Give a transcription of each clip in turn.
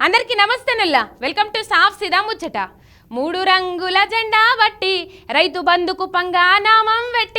అందరికీ నమస్తే నల్లా. వెల్కమ్ టు సాఫ్ సిదా ముచ్చట. మూడు రంగుల జెండా బట్టి రైతు బంధుకు పంగా నామం వెట్టి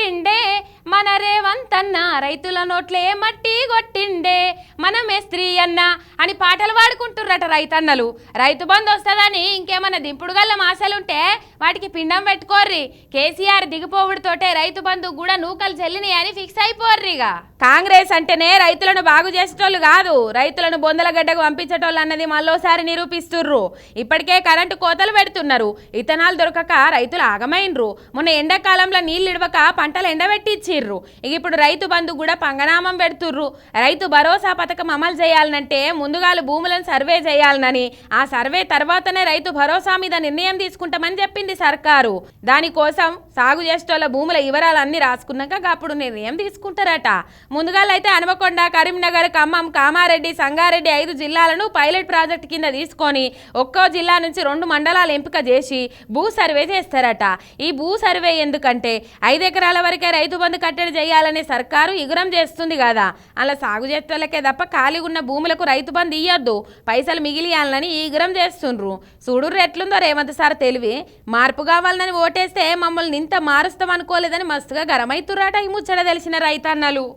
అన్న రైతుల నోట్లే మట్టి కొట్టిండే. మన స్త్రీ అన్న అని పాటలు పాడుకుంటుర్రట రైతన్నలు. రైతు బంధు వస్తుందని ఇంకేమన్నా దింపుడు గల్ల ఆశలుంటే వాటికి పిండం పెట్టుకోర్రి. కేసీఆర్ దిగిపోవుడుతోటే రైతు బంధు కూడా నూకలు చెల్లినాయి అని ఫిక్స్ అయిపోర్రిగా. కాంగ్రెస్ అంటేనే రైతులను బాగు చేసేటోళ్ళు కాదు. రైతులను బొందల గడ్డకు పంపించేటోళ్ళు అన్నది మళ్ళోసారి నిరూపిస్తుర్రు. ఇప్పటికే కరెంటు కోతలు పెడుతున్నారు. ఇథనాల్ దొరకక రైతులు ఆగమైనరు మొన్న ఎండాకాలంలో నీళ్ళు ఇడవక పంటలు ఎండబెట్టిచ్చిర్రు. ఇక ఇప్పుడు రైతు బంధు కూడా పంగనామం పెడుతుర్రు. రైతు భరోసా పథకం అమలు చేయాలనంటే ముందుగాలు భూములను సర్వే చేయాలనని ఆ సర్వే తర్వాతనే రైతు భరోసా మీద నిర్ణయం తీసుకుంటామని చెప్పింది సర్కారు. దానికోసం సాగు చేసేటోళ్ళ భూముల వివరాలు అన్ని రాసుకున్నాక అప్పుడు నిర్ణయం తీసుకుంటారట. ముందుగాలైతే హనుమకొండ కరీంనగర్ ఖమ్మం కామారెడ్డి సంగారెడ్డి ఐదు జిల్లాలను పైలట్ ప్రాజెక్ట్ కింద తీసుకొని ఒక్కో జిల్లా నుంచి రెండు మండలాలు ఎంపిక చేసి భూ సర్వే చేస్తారట. ఈ భూ సర్వే ఎందుకంటే ఐదు ఎకరాల వరకే రైతు బంధు కట్టడి చేయాలనే సర్కారు ఇగురం చేస్తుంది కదా. అలా సాగు చేసేటోళ్ళకే తప్ప ఖాళీ ఉన్న భూములకు రైతు బంధు ఇయ్యొద్దు. పైసలు మిగిలియాలని ఈగురం చేస్తుండ్రు. చూడుర్రు ఎట్లుందో రేవంత్ సార్ తెలివి. మార్పు కావాలని ఓటేస్తే మమ్మల్ని ఇంత మారుస్తాం అనుకోలేదని మస్తుగా గరమైతుర్రాట ఈ ముచ్చట తెలిసిన రైతన్నలు.